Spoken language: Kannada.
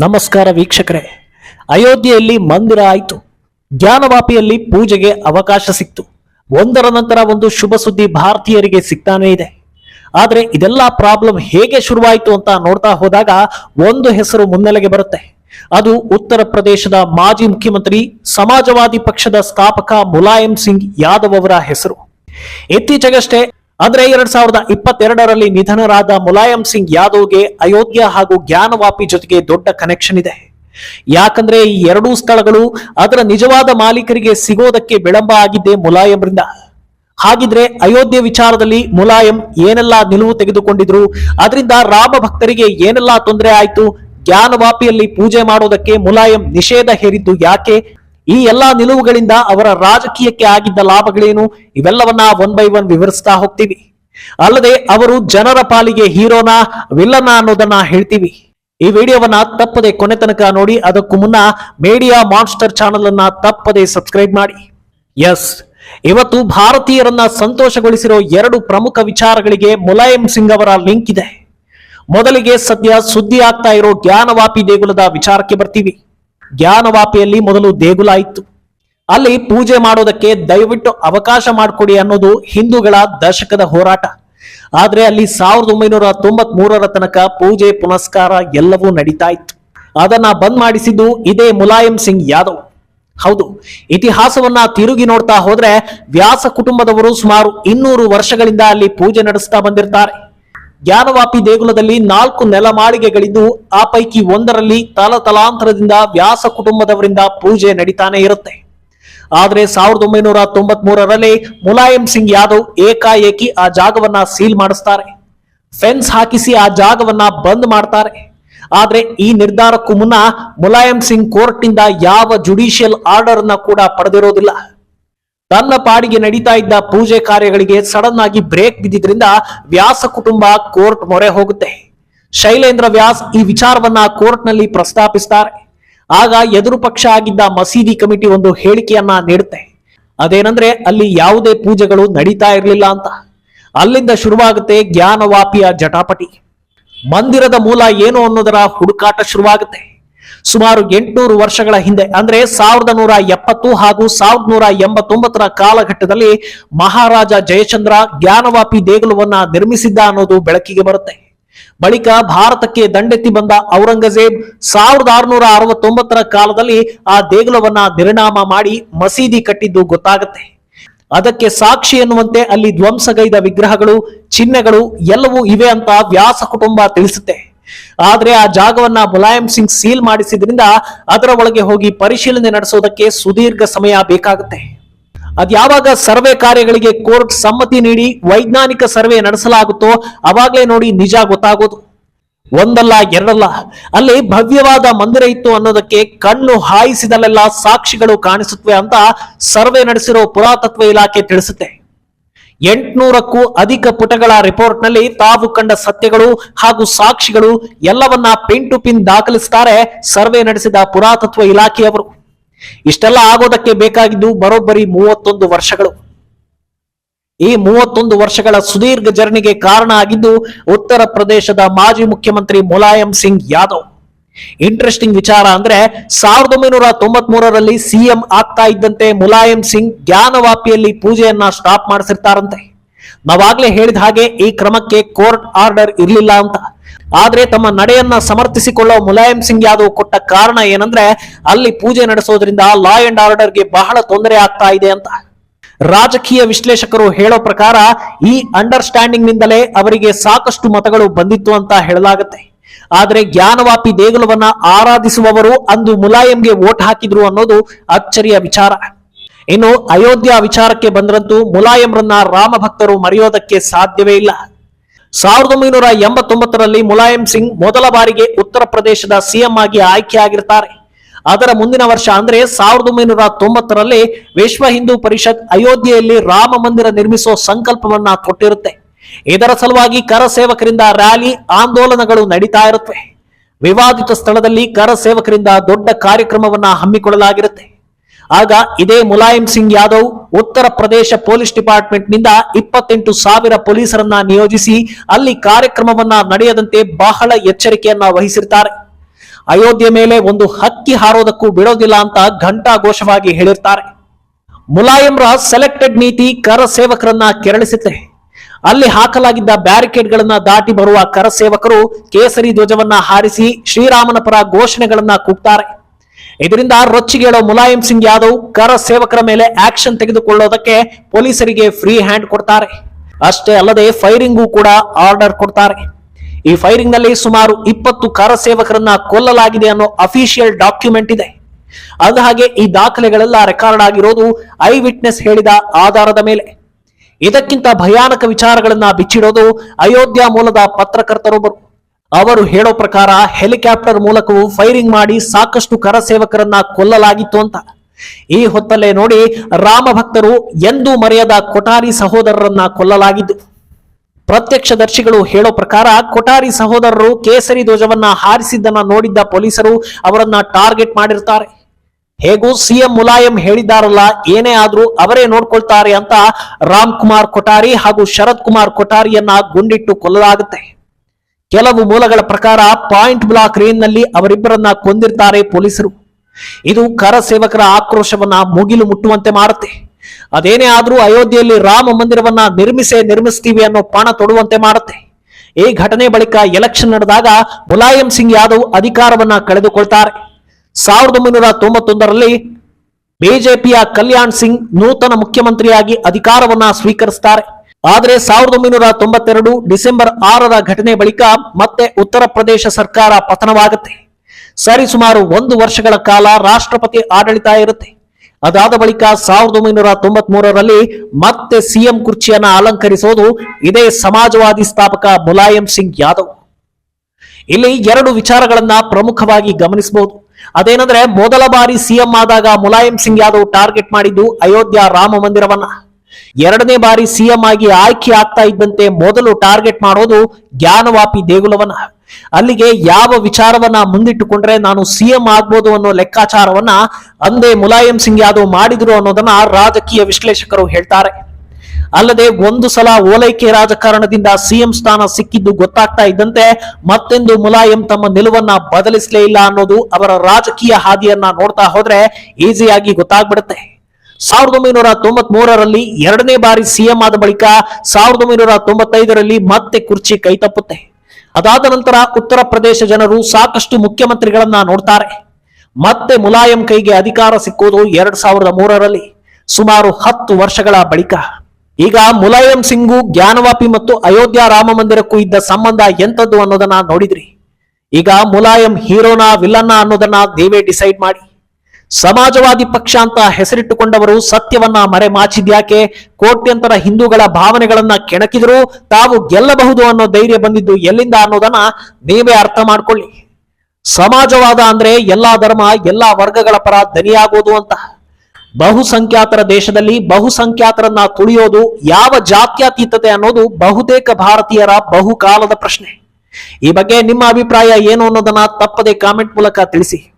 ನಮಸ್ಕಾರ ವೀಕ್ಷಕರೇ. ಅಯೋಧ್ಯೆಯಲ್ಲಿ ಮಂದಿರ ಆಯಿತು. ಜ್ಞಾನವಾಪಿಯಲ್ಲಿ ಪೂಜೆಗೆ ಅವಕಾಶ ಸಿಕ್ತು. ಒಂದರ ನಂತರ ಒಂದು ಶುಭ ಸುದ್ದಿ ಭಾರತೀಯರಿಗೆ ಸಿಗ್ತಾನೇ ಇದೆ. ಆದರೆ ಇದೆಲ್ಲ ಪ್ರಾಬ್ಲಮ್ ಹೇಗೆ ಶುರುವಾಯಿತು ಅಂತ ನೋಡ್ತಾ ಹೋದಾಗ ಒಂದು ಹೆಸರು ಮುನ್ನೆಲೆಗೆ ಬರುತ್ತೆ. ಅದು ಉತ್ತರ ಪ್ರದೇಶದ ಮಾಜಿ ಮುಖ್ಯಮಂತ್ರಿ, ಸಮಾಜವಾದಿ ಪಕ್ಷದ ಸ್ಥಾಪಕ ಮುಲಾಯಂ ಸಿಂಗ್ ಯಾದವ್ ಅವರ ಹೆಸರು. ಇತ್ತೀಚೆಗಷ್ಟೇ ಅಂದ್ರೆ ಎರಡ್ ಸಾವಿರದ ಇಪ್ಪತ್ತೆರಡರಲ್ಲಿ ನಿಧನರಾದ ಮುಲಾಯಂ ಸಿಂಗ್ ಯಾದವ್ಗೆ ಅಯೋಧ್ಯ ಹಾಗೂ ಜ್ಞಾನವಾಪಿ ಜೊತೆಗೆ ದೊಡ್ಡ ಕನೆಕ್ಷನ್ ಇದೆ. ಯಾಕಂದ್ರೆ ಈ ಎರಡೂ ಸ್ಥಳಗಳು ಅದರ ನಿಜವಾದ ಮಾಲೀಕರಿಗೆ ಸಿಗೋದಕ್ಕೆ ವಿಳಂಬ ಆಗಿದ್ದೆ ಮುಲಾಯಂರಿಂದ. ಹಾಗಿದ್ರೆ ಅಯೋಧ್ಯೆ ವಿಚಾರದಲ್ಲಿ ಮುಲಾಯಂ ಏನೆಲ್ಲಾ ನಿಲುವು ತೆಗೆದುಕೊಂಡಿದ್ರು, ಅದರಿಂದ ರಾಮ ಭಕ್ತರಿಗೆ ಏನೆಲ್ಲಾ ತೊಂದರೆ ಆಯ್ತು, ಜ್ಞಾನವಾಪಿಯಲ್ಲಿ ಪೂಜೆ ಮಾಡೋದಕ್ಕೆ ಮುಲಾಯಂ ನಿಷೇಧ ಹೇರಿದ್ದು ಯಾಕೆ? ಈ ಎಲ್ಲಾ ನಿಲುವುಗಳಿಂದ ಅವರ ರಾಜಕೀಯಕ್ಕೆ ಆಗಿದ್ದ ಲಾಭಗಳೇನು? ಇವೆಲ್ಲವನ್ನ ಒನ್ ಬೈ ಒನ್ ವಿವರಿಸ್ತಾ ಹೋಗ್ತೀವಿ. ಅಲ್ಲದೆ ಅವರು ಜನರ ಪಾಲಿಗೆ ಹೀರೋನಾ, ವಿಲ್ಲನ ಅನ್ನೋದನ್ನ ಹೇಳ್ತೀವಿ. ಈ ವಿಡಿಯೋವನ್ನ ತಪ್ಪದೆ ಕೊನೆ ತನಕ ನೋಡಿ, ಅದಕ್ಕೂ ಮುನ್ನ ಮೀಡಿಯಾ ಮಾನ್ಸ್ಟರ್ ಚಾನೆಲ್ ಅನ್ನ ತಪ್ಪದೆ ಸಬ್ಸ್ಕ್ರೈಬ್ ಮಾಡಿ. ಎಸ್ ಇವತ್ತು ಭಾರತೀಯರನ್ನ ಸಂತೋಷಗೊಳಿಸಿರೋ ಎರಡು ಪ್ರಮುಖ ವಿಚಾರಗಳಿಗೆ ಮುಲಾಯಂ ಸಿಂಗ್ ಅವರ ಲಿಂಕ್ ಇದೆ. ಮೊದಲಿಗೆ ಸದ್ಯ ಸುದ್ದಿ ಆಗ್ತಾ ಇರೋ ಜ್ಞಾನವಾಪಿ ದೇಗುಲದ ವಿಚಾರಕ್ಕೆ ಬರ್ತೀವಿ. ಜ್ಞಾನವಾಪಿಯಲ್ಲಿ ಮೊದಲು ದೇಗುಲ ಇತ್ತು ಅಲ್ಲಿ ಪೂಜೆ ಮಾಡೋದಕ್ಕೆ ದಯವಿಟ್ಟು ಅವಕಾಶ ಮಾಡಿಕೊಡಿ ಅನ್ನೋದು ಹಿಂದೂಗಳ ದಶಕದ ಹೋರಾಟ. ಆದ್ರೆ ಅಲ್ಲಿ ಸಾವಿರದ ಒಂಬೈನೂರ ತೊಂಬತ್ ಮೂರರ ತನಕ ಪೂಜೆ, ಪುನಸ್ಕಾರ ಎಲ್ಲವೂ ನಡೀತಾ ಇತ್ತು. ಅದನ್ನ ಬಂದ್ ಮಾಡಿಸಿದ್ದು ಇದೇ ಮುಲಾಯಂ ಸಿಂಗ್ ಯಾದವ್. ಹೌದು, ಇತಿಹಾಸವನ್ನ ತಿರುಗಿ ನೋಡ್ತಾ ಹೋದ್ರೆ ವ್ಯಾಸ ಕುಟುಂಬದವರು ಸುಮಾರು ಇನ್ನೂರು ವರ್ಷಗಳಿಂದ ಅಲ್ಲಿ ಪೂಜೆ ನಡೆಸ್ತಾ ಬಂದಿರ್ತಾರೆ. ಜ್ಞಾನವಾಪಿ ದೇಗುಲದಲ್ಲಿ ನಾಲ್ಕು ನೆಲ ಮಾಳಿಗೆಗಳಿದ್ದು ಆ ಪೈಕಿ ಒಂದರಲ್ಲಿ ತಲತಲಾಂತರದಿಂದ ವ್ಯಾಸ ಕುಟುಂಬದವರಿಂದ ಪೂಜೆ ನಡೀತಾನೆ ಇರುತ್ತೆ. ಆದರೆ ಸಾವಿರದ ಒಂಬೈನೂರ ತೊಂಬತ್ ಮೂರರಲ್ಲಿ ಮುಲಾಯಂ ಸಿಂಗ್ ಯಾದವ್ ಏಕಾಏಕಿ ಆ ಜಾಗವನ್ನ ಸೀಲ್ ಮಾಡಿಸ್ತಾರೆ. ಫೆನ್ಸ್ ಹಾಕಿಸಿ ಆ ಜಾಗವನ್ನ ಬಂದ್ ಮಾಡ್ತಾರೆ. ಆದ್ರೆ ಈ ನಿರ್ಧಾರಕ್ಕೂ ಮುನ್ನ ಮುಲಾಯಂ ಸಿಂಗ್ ಕೋರ್ಟ್ನಿಂದ ಯಾವ ಜುಡಿಷಿಯಲ್ ಆರ್ಡರ್ನ ಕೂಡ ಪಡೆದಿರೋದಿಲ್ಲ. ತನ್ನ ಪಾಡಿಗೆ ನಡೀತಾ ಇದ್ದ ಪೂಜೆ ಕಾರ್ಯಗಳಿಗೆ ಸಡನ್ ಆಗಿ ಬ್ರೇಕ್ ಬಿದ್ದಿದ್ರಿಂದ ವ್ಯಾಸ ಕುಟುಂಬ ಕೋರ್ಟ್ ಮೊರೆ ಹೋಗುತ್ತೆ. ಶೈಲೇಂದ್ರ ವ್ಯಾಸ್ ಈ ವಿಚಾರವನ್ನ ಕೋರ್ಟ್ನಲ್ಲಿ ಪ್ರಸ್ತಾಪಿಸ್ತಾರೆ. ಆಗ ಎದುರು ಪಕ್ಷ ಆಗಿದ್ದ ಮಸೀದಿ ಕಮಿಟಿ ಒಂದು ಹೇಳಿಕೆಯನ್ನ ನೀಡುತ್ತೆ. ಅದೇನಂದ್ರೆ ಅಲ್ಲಿ ಯಾವುದೇ ಪೂಜೆಗಳು ನಡೀತಾ ಇರಲಿಲ್ಲ ಅಂತ. ಅಲ್ಲಿಂದ ಶುರುವಾಗುತ್ತೆ ಜ್ಞಾನವಾಪಿಯ ಜಟಾಪಟಿ. ಮಂದಿರದ ಮೂಲ ಏನು ಅನ್ನೋದರ ಹುಡುಕಾಟ ಶುರುವಾಗುತ್ತೆ. ಸುಮಾರು ಎಂಟುನೂರು ವರ್ಷಗಳ ಹಿಂದೆ, ಅಂದ್ರೆ ಸಾವಿರದ ನೂರ ಎಪ್ಪತ್ತು ಹಾಗೂ ಸಾವಿರದ ನೂರ ಎಂಬತ್ತೊಂಬತ್ತರ ಕಾಲಘಟ್ಟದಲ್ಲಿ ಮಹಾರಾಜ ಜಯಚಂದ್ರ ಜ್ಞಾನವಾಪಿ ದೇಗುಲವನ್ನ ನಿರ್ಮಿಸಿದ್ದ ಅನ್ನೋದು ಬೆಳಕಿಗೆ ಬರುತ್ತೆ. ಬಳಿಕ ಭಾರತಕ್ಕೆ ದಂಡೆತ್ತಿ ಬಂದ ಔರಂಗಜೇಬ್ ಸಾವಿರದ ಆರುನೂರ ಅರವತ್ತೊಂಬತ್ತರ ಕಾಲದಲ್ಲಿ ಆ ದೇಗುಲವನ್ನ ನಿರ್ಣಾಮ ಮಾಡಿ ಮಸೀದಿ ಕಟ್ಟಿದ್ದು ಗೊತ್ತಾಗುತ್ತೆ. ಅದಕ್ಕೆ ಸಾಕ್ಷಿ ಎನ್ನುವಂತೆ ಅಲ್ಲಿ ಧ್ವಂಸಗೈದ ವಿಗ್ರಹಗಳು, ಚಿಹ್ನೆಗಳು ಎಲ್ಲವೂ ಇವೆ ಅಂತ ವ್ಯಾಸ ಕುಟುಂಬ ತಿಳಿಸುತ್ತೆ. ಆದ್ರೆ ಆ ಜಾಗವನ್ನ ಮುಲಾಯಂ ಸಿಂಗ್ ಸೀಲ್ ಮಾಡಿಸಿದ್ರಿಂದ ಅದರ ಒಳಗೆ ಹೋಗಿ ಪರಿಶೀಲನೆ ನಡೆಸೋದಕ್ಕೆ ಸುದೀರ್ಘ ಸಮಯ ಬೇಕಾಗುತ್ತೆ. ಅದ್ಯಾವಾಗ ಸರ್ವೆ ಕಾರ್ಯಗಳಿಗೆ ಕೋರ್ಟ್ ಸಮ್ಮತಿ ನೀಡಿ ವೈಜ್ಞಾನಿಕ ಸರ್ವೆ ನಡೆಸಲಾಗುತ್ತೋ ಅವಾಗಲೇ ನೋಡಿ ನಿಜ ಗೊತ್ತಾಗೋದು. ಒಂದಲ್ಲ, ಎರಡಲ್ಲ, ಅಲ್ಲಿ ಭವ್ಯವಾದ ಮಂದಿರ ಇತ್ತು ಅನ್ನೋದಕ್ಕೆ ಕಣ್ಣು ಹಾಯಿಸಿದಲ್ಲೆಲ್ಲ ಸಾಕ್ಷಿಗಳು ಕಾಣಿಸುತ್ತವೆ ಅಂತ ಸರ್ವೆ ನಡೆಸಿರೋ ಪುರಾತತ್ವ ಇಲಾಖೆ ತಿಳಿಸುತ್ತೆ. ಎಂಟ್ನೂರಕ್ಕೂ ಅಧಿಕ ಪುಟಗಳ ರಿಪೋರ್ಟ್ನಲ್ಲಿ ತಾವು ಕಂಡ ಸತ್ಯಗಳು ಹಾಗೂ ಸಾಕ್ಷಿಗಳು ಎಲ್ಲವನ್ನ ಪಿನ್ ಟು ಪಿನ್ ದಾಖಲಿಸುತ್ತಾರೆ ಸರ್ವೆ ನಡೆಸಿದ ಪುರಾತತ್ವ ಇಲಾಖೆಯವರು. ಇಷ್ಟೆಲ್ಲ ಆಗೋದಕ್ಕೆ ಬೇಕಾಗಿದ್ದು ಬರೋಬ್ಬರಿ ಮೂವತ್ತೊಂದು ವರ್ಷಗಳು. ಈ ಮೂವತ್ತೊಂದು ವರ್ಷಗಳ ಸುದೀರ್ಘ ಜರ್ನಿಗೆ ಕಾರಣ ಆಗಿದ್ದು ಉತ್ತರ ಪ್ರದೇಶದ ಮಾಜಿ ಮುಖ್ಯಮಂತ್ರಿ ಮುಲಾಯಂ ಸಿಂಗ್ ಯಾದವ್. ಇಂಟ್ರೆಸ್ಟಿಂಗ್ ವಿಚಾರ ಅಂದ್ರೆ ಸಾವಿರದ ಒಂಬೈನೂರ ತೊಂಬತ್ ಮೂರರಲ್ಲಿ ಸಿಎಂ ಆಗ್ತಾ ಇದ್ದಂತೆ ಮುಲಾಯಂ ಸಿಂಗ್ ಜ್ಞಾನವಾಪಿಯಲ್ಲಿ ಪೂಜೆಯನ್ನ ಸ್ಟಾಪ್ ಮಾಡಿಸಿರ್ತಾರಂತೆ. ನಾವಾಗ್ಲೇ ಹೇಳಿದ ಹಾಗೆ ಈ ಕ್ರಮಕ್ಕೆ ಕೋರ್ಟ್ ಆರ್ಡರ್ ಇರಲಿಲ್ಲ ಅಂತ. ಆದ್ರೆ ತಮ್ಮ ನಡೆಯನ್ನ ಸಮರ್ಥಿಸಿಕೊಳ್ಳೋ ಮುಲಾಯಂ ಸಿಂಗ್ ಯಾದವ್ ಕೊಟ್ಟ ಕಾರಣ ಏನಂದ್ರೆ ಅಲ್ಲಿ ಪೂಜೆ ನಡೆಸೋದ್ರಿಂದ ಲಾ ಅಂಡ್ ಆರ್ಡರ್ಗೆ ಬಹಳ ತೊಂದರೆ ಆಗ್ತಾ ಇದೆ ಅಂತ. ರಾಜಕೀಯ ವಿಶ್ಲೇಷಕರು ಹೇಳೋ ಪ್ರಕಾರ ಈ ಅಂಡರ್ಸ್ಟ್ಯಾಂಡಿಂಗ್ ನಿಂದಲೇ ಅವರಿಗೆ ಸಾಕಷ್ಟು ಮತಗಳು ಬಂದಿತ್ತು ಅಂತ ಹೇಳಲಾಗುತ್ತೆ. ಆದ್ರೆ ಜ್ಞಾನವಾಪಿ ದೇಗುಲವನ್ನ ಆರಾಧಿಸುವವರು ಅಂದು ಮುಲಾಯಂಗೆ ವೋಟ್ ಹಾಕಿದ್ರು ಅನ್ನೋದು ಅಚ್ಚರಿಯ ವಿಚಾರ. ಇನ್ನು ಅಯೋಧ್ಯ ವಿಚಾರಕ್ಕೆ ಬಂದ್ರಂತೂ ಮುಲಾಯಂರನ್ನ ರಾಮ ಭಕ್ತರು ಮರೆಯೋದಕ್ಕೆ ಸಾಧ್ಯವೇ ಇಲ್ಲ. ಸಾವಿರದ ಒಂಬೈನೂರ ಎಂಬತ್ತೊಂಬತ್ತರಲ್ಲಿ ಮುಲಾಯಂ ಸಿಂಗ್ ಮೊದಲ ಬಾರಿಗೆ ಉತ್ತರ ಪ್ರದೇಶದ ಸಿಎಂ ಆಗಿ ಆಯ್ಕೆಯಾಗಿರ್ತಾರೆ ಅದರ ಮುಂದಿನ ವರ್ಷ ಅಂದ್ರೆ ಸಾವಿರದ ಒಂಬೈನೂರ ತೊಂಬತ್ತರಲ್ಲಿ ವಿಶ್ವ ಹಿಂದೂ ಪರಿಷತ್ ಅಯೋಧ್ಯೆಯಲ್ಲಿ ರಾಮ ಮಂದಿರ ನಿರ್ಮಿಸೋ ಸಂಕಲ್ಪವನ್ನ ಕೊಟ್ಟಿರುತ್ತೆ. ಇದರ ಸಲುವಾಗಿ ಕರ ಸೇವಕರಿಂದ ರ್ಯಾಲಿ, ಆಂದೋಲನಗಳು ನಡೀತಾ ಇರುತ್ತವೆ. ವಿವಾದಿತ ಸ್ಥಳದಲ್ಲಿ ಕರ ಸೇವಕರಿಂದ ದೊಡ್ಡ ಕಾರ್ಯಕ್ರಮವನ್ನ ಹಮ್ಮಿಕೊಳ್ಳಲಾಗಿರುತ್ತೆ. ಆಗ ಇದೇ ಮುಲಾಯಂ ಸಿಂಗ್ ಯಾದವ್ ಉತ್ತರ ಪ್ರದೇಶ ಪೊಲೀಸ್ ಡಿಪಾರ್ಟ್ಮೆಂಟ್ನಿಂದ ಇಪ್ಪತ್ತೆಂಟು ಸಾವಿರ ಪೊಲೀಸರನ್ನ ನಿಯೋಜಿಸಿ ಅಲ್ಲಿ ಕಾರ್ಯಕ್ರಮವನ್ನ ನಡೆಯದಂತೆ ಬಹಳ ಎಚ್ಚರಿಕೆಯನ್ನ ವಹಿಸಿರ್ತಾರೆ. ಅಯೋಧ್ಯೆ ಮೇಲೆ ಒಂದು ಹಕ್ಕಿ ಹಾರೋದಕ್ಕೂ ಬಿಡೋದಿಲ್ಲ ಅಂತ ಘಂಟಾಘೋಷವಾಗಿ ಹೇಳಿರ್ತಾರೆ. ಮುಲಾಯಂರ ಸೆಲೆಕ್ಟೆಡ್ ನೀತಿ ಕರ ಸೇವಕರನ್ನ ಕೆರಳಿಸುತ್ತೆ ಅಲ್ಲಿ ಹಾಕಲಾಗಿದ್ದ ಬ್ಯಾರಿಕೇಡ್ಗಳನ್ನ ದಾಟಿ ಬರುವ ಕರ ಸೇವಕರು ಕೇಸರಿ ಧ್ವಜವನ್ನ ಹಾರಿಸಿ ಶ್ರೀರಾಮನ ಪರ ಘೋಷಣೆಗಳನ್ನ ಕೂಗ್ತಾರೆ. ಇದರಿಂದ ರೊಚ್ಚಿಗೇಳೋ ಮುಲಾಯಂ ಸಿಂಗ್ ಯಾದವ್ ಕರ ಸೇವಕರ ಮೇಲೆ ಆಕ್ಷನ್ ತೆಗೆದುಕೊಳ್ಳೋದಕ್ಕೆ ಪೊಲೀಸರಿಗೆ ಫ್ರೀ ಹ್ಯಾಂಡ್ ಕೊಡ್ತಾರೆ. ಅಷ್ಟೇ ಅಲ್ಲದೆ ಫೈರಿಂಗೂ ಕೂಡ ಆರ್ಡರ್ ಕೊಡ್ತಾರೆ. ಈ ಫೈರಿಂಗ್ನಲ್ಲಿ ಸುಮಾರು ಇಪ್ಪತ್ತು ಕರ ಸೇವಕರನ್ನ ಕೊಲ್ಲಲಾಗಿದೆ ಅನ್ನೋ ಅಫಿಷಿಯಲ್ ಡಾಕ್ಯುಮೆಂಟ್ ಇದೆ. ಅದ ಹಾಗೆ ಈ ದಾಖಲೆಗಳೆಲ್ಲ ರೆಕಾರ್ಡ್ ಆಗಿರೋದು ಐ ವಿಟ್ನೆಸ್ ಹೇಳಿದ ಆಧಾರದ ಮೇಲೆ. ಇದಕ್ಕಿಂತ ಭಯಾನಕ ವಿಚಾರಗಳನ್ನ ಬಿಚ್ಚಿಡೋದು ಅಯೋಧ್ಯ ಮೂಲದ ಪತ್ರಕರ್ತರೊಬ್ಬರು. ಅವರು ಹೇಳೋ ಪ್ರಕಾರ ಹೆಲಿಕಾಪ್ಟರ್ ಮೂಲಕವೂ ಫೈರಿಂಗ್ ಮಾಡಿ ಸಾಕಷ್ಟು ಕರ ಸೇವಕರನ್ನ ಕೊಲ್ಲಲಾಗಿತ್ತು ಅಂತ. ಈ ಹೊತ್ತಲ್ಲೇ ನೋಡಿ ರಾಮ ಭಕ್ತರು ಎಂದೂ ಮರೆಯದ ಕೊಠಾರಿ ಸಹೋದರರನ್ನ ಕೊಲ್ಲಲಾಗಿದ್ದು. ಪ್ರತ್ಯಕ್ಷದರ್ಶಿಗಳು ಹೇಳೋ ಪ್ರಕಾರ ಕೊಠಾರಿ ಸಹೋದರರು ಕೇಸರಿ ಧ್ವಜವನ್ನ ಹಾರಿಸಿದ್ದನ್ನ ನೋಡಿದ್ದ ಪೊಲೀಸರು ಅವರನ್ನ ಟಾರ್ಗೆಟ್ ಮಾಡಿರ್ತಾರೆ. ಹೇಗೂ ಸಿಎಂ ಮುಲಾಯಂ ಹೇಳಿದ್ದಾರಲ್ಲ, ಏನೇ ಆದ್ರೂ ಅವರೇ ನೋಡ್ಕೊಳ್ತಾರೆ ಅಂತ ರಾಮ್ ಕುಮಾರ್ ಕೊಠಾರಿ ಹಾಗೂ ಶರತ್ ಕುಮಾರ್ ಕೊಠಾರಿಯನ್ನ ಗುಂಡಿಟ್ಟು ಕೊಲ್ಲಲಾಗುತ್ತೆ. ಕೆಲವು ಮೂಲಗಳ ಪ್ರಕಾರ ಪಾಯಿಂಟ್ ಬ್ಲಾಕ್ ರೇಂಜ್ನಲ್ಲಿ ಅವರಿಬ್ಬರನ್ನ ಕೊಂದಿರ್ತಾರೆ ಪೊಲೀಸರು. ಇದು ಕರ ಸೇವಕರ ಆಕ್ರೋಶವನ್ನ ಮುಗಿಲು ಮುಟ್ಟುವಂತೆ ಮಾಡುತ್ತೆ ಅದೇನೇ ಆದ್ರೂ ಅಯೋಧ್ಯೆಯಲ್ಲಿ ರಾಮ ಮಂದಿರವನ್ನ ನಿರ್ಮಿಸೇ ನಿರ್ಮಿಸ್ತೀವಿ ಅನ್ನೋ ಪಣ ತೊಡುವಂತೆ ಮಾಡುತ್ತೆ ಈ ಘಟನೆ ಬಳಿಕ ಎಲೆಕ್ಷನ್ ನಡೆದಾಗ ಮುಲಾಯಂ ಸಿಂಗ್ ಯಾದವ್ ಅಧಿಕಾರವನ್ನ ಕಳೆದುಕೊಳ್ತಾರೆ. ಸಾವಿರದ ಒಂಬೈನೂರ ತೊಂಬತ್ತೊಂದರಲ್ಲಿ ಬಿಜೆಪಿಯ ಕಲ್ಯಾಣ್ ಸಿಂಗ್ ನೂತನ ಮುಖ್ಯಮಂತ್ರಿಯಾಗಿ ಅಧಿಕಾರವನ್ನ ಸ್ವೀಕರಿಸುತ್ತಾರೆ ಆದರೆ ಸಾವಿರದ ಒಂಬೈನೂರ ತೊಂಬತ್ತೆರಡು ಡಿಸೆಂಬರ್ ಆರರ ಘಟನೆ ಬಳಿಕ ಮತ್ತೆ ಉತ್ತರ ಪ್ರದೇಶ ಸರ್ಕಾರ ಪತನವಾಗುತ್ತೆ. ಸರಿ ಸುಮಾರು ಒಂದು ವರ್ಷಗಳ ಕಾಲ ರಾಷ್ಟ್ರಪತಿ ಆಡಳಿತ ಇರುತ್ತೆ. ಅದಾದ ಬಳಿಕ ಸಾವಿರದ ಒಂಬೈನೂರ ತೊಂಬತ್ ಮೂರರಲ್ಲಿ ಮತ್ತೆ ಸಿಎಂ ಕುರ್ಚಿಯನ್ನ ಅಲಂಕರಿಸೋದು ಇದೇ ಸಮಾಜವಾದಿ ಸ್ಥಾಪಕ ಮುಲಾಯಂ ಸಿಂಗ್ ಯಾದವ್. ಇಲ್ಲಿ ಎರಡು ವಿಚಾರಗಳನ್ನ ಪ್ರಮುಖವಾಗಿ ಗಮನಿಸಬಹುದು ಅದೇನಂದ್ರೆ ಮೊದಲ ಬಾರಿ ಸಿಎಂ ಆದಾಗ ಮುಲಾಯಂ ಸಿಂಗ್ ಯಾದವ್ ಟಾರ್ಗೆಟ್ ಮಾಡಿದ್ದು ಅಯೋಧ್ಯ ರಾಮ ಮಂದಿರವನ್ನ. ಎರಡನೇ ಬಾರಿ ಸಿಎಂ ಆಗಿ ಆಯ್ಕೆ ಆಗ್ತಾ ಇದ್ದಂತೆ ಮೊದಲು ಟಾರ್ಗೆಟ್ ಮಾಡೋದು ಜ್ಞಾನವಾಪಿ ದೇಗುಲವನ್ನ. ಅಲ್ಲಿಗೆ ಯಾವ ವಿಚಾರವನ್ನ ಮುಂದಿಟ್ಟುಕೊಂಡ್ರೆ ನಾನು ಸಿಎಂ ಆಗ್ಬೋದು ಅನ್ನೋ ಲೆಕ್ಕಾಚಾರವನ್ನ ಅಂದೇ ಮುಲಾಯಂ ಸಿಂಗ್ ಯಾದವ್ ಮಾಡಿದ್ರು ಅನ್ನೋದನ್ನ ರಾಜಕೀಯ ವಿಶ್ಲೇಷಕರು ಹೇಳ್ತಾರೆ. ಅಲ್ಲದೆ ಒಂದು ಸಲ ಓಲೈಕೆ ರಾಜಕಾರಣದಿಂದ ಸಿಎಂ ಸ್ಥಾನ ಸಿಕ್ಕಿದ್ದು ಗೊತ್ತಾಗ್ತಾ ಇದ್ದಂತೆ ಮತ್ತೆಂದು ಮುಲಾಯಂ ತಮ್ಮ ನಿಲುವನ್ನ ಬದಲಿಸಲೇ ಇಲ್ಲ ಅನ್ನೋದು ಅವರ ರಾಜಕೀಯ ಹಾದಿಯನ್ನ ನೋಡ್ತಾ ಹೋದ್ರೆ ಈಸಿಯಾಗಿ ಗೊತ್ತಾಗ್ಬಿಡುತ್ತೆ. ಸಾವಿರದ ಒಂಬೈನೂರ ತೊಂಬತ್ ಮೂರರಲ್ಲಿ ಎರಡನೇ ಬಾರಿ ಸಿಎಂ ಆದ ಬಳಿಕ ಸಾವಿರದ ಒಂಬೈನೂರ ತೊಂಬತ್ತೈದರಲ್ಲಿ ಮತ್ತೆ ಕುರ್ಚಿ ಕೈತಪ್ಪುತ್ತೆ ಅದಾದ ನಂತರ ಉತ್ತರ ಪ್ರದೇಶ ಜನರು ಸಾಕಷ್ಟು ಮುಖ್ಯಮಂತ್ರಿಗಳನ್ನ ನೋಡ್ತಾರೆ. ಮತ್ತೆ ಮುಲಾಯಂ ಕೈಗೆ ಅಧಿಕಾರ ಸಿಕ್ಕೋದು ಎರಡ್ ಸಾವಿರದ ಮೂರರಲ್ಲಿ, ಸುಮಾರು ಹತ್ತು ವರ್ಷಗಳ ಬಳಿಕ. ಈಗ ಮುಲಾಯಂ ಸಿಂಗು ಜ್ಞಾನವಾಪಿ ಮತ್ತು ಅಯೋಧ್ಯ ರಾಮ ಮಂದಿರಕ್ಕೂ ಇದ್ದ ಸಂಬಂಧ ಎಂತದ್ದು ಅನ್ನೋದನ್ನ ನೋಡಿದ್ರಿ. ಈಗ ಮುಲಾಯಂ ಹೀರೋನಾ ವಿಲನ್ನ ಅನ್ನೋದನ್ನ ನೀವೇ ಡಿಸೈಡ್ ಮಾಡಿ. ಸಮಾಜವಾದಿ ಪಕ್ಷ ಅಂತ ಹೆಸರಿಟ್ಟುಕೊಂಡವರು ಸತ್ಯವನ್ನ ಮರೆಮಾಚಿದ್ಯಾಕೆ? ಕೋಟ್ಯಂತರ ಹಿಂದೂಗಳ ಭಾವನೆಗಳನ್ನ ಕೆಣಕಿದ್ರು ತಾವು ಗೆಲ್ಲಬಹುದು ಅನ್ನೋ ಧೈರ್ಯ ಬಂದಿದ್ದು ಎಲ್ಲಿಂದ ಅನ್ನೋದನ್ನ ನೀವೇ ಅರ್ಥ ಮಾಡ್ಕೊಳ್ಳಿ. ಸಮಾಜವಾದ ಅಂದ್ರೆ ಎಲ್ಲಾ ಧರ್ಮ, ಎಲ್ಲಾ ವರ್ಗಗಳ ಪರ ದನಿಯಾಗೋದು ಅಂತ. ಬಹುಸಂಖ್ಯಾತರ ದೇಶದಲ್ಲಿ ಬಹುಸಂಖ್ಯಾತರನ್ನ ತುಳಿಯೋದು ಯಾವ ಜಾತ್ಯತೀತತೆ ಅನ್ನೋದು ಬಹುತೇಕ ಭಾರತೀಯರ ಬಹುಕಾಲದ ಪ್ರಶ್ನೆ. ಈ ಬಗ್ಗೆ ನಿಮ್ಮ ಅಭಿಪ್ರಾಯ ಏನು ಅನ್ನೋದನ್ನ ತಪ್ಪದೆ ಕಾಮೆಂಟ್ ಮೂಲಕ ತಿಳಿಸಿ.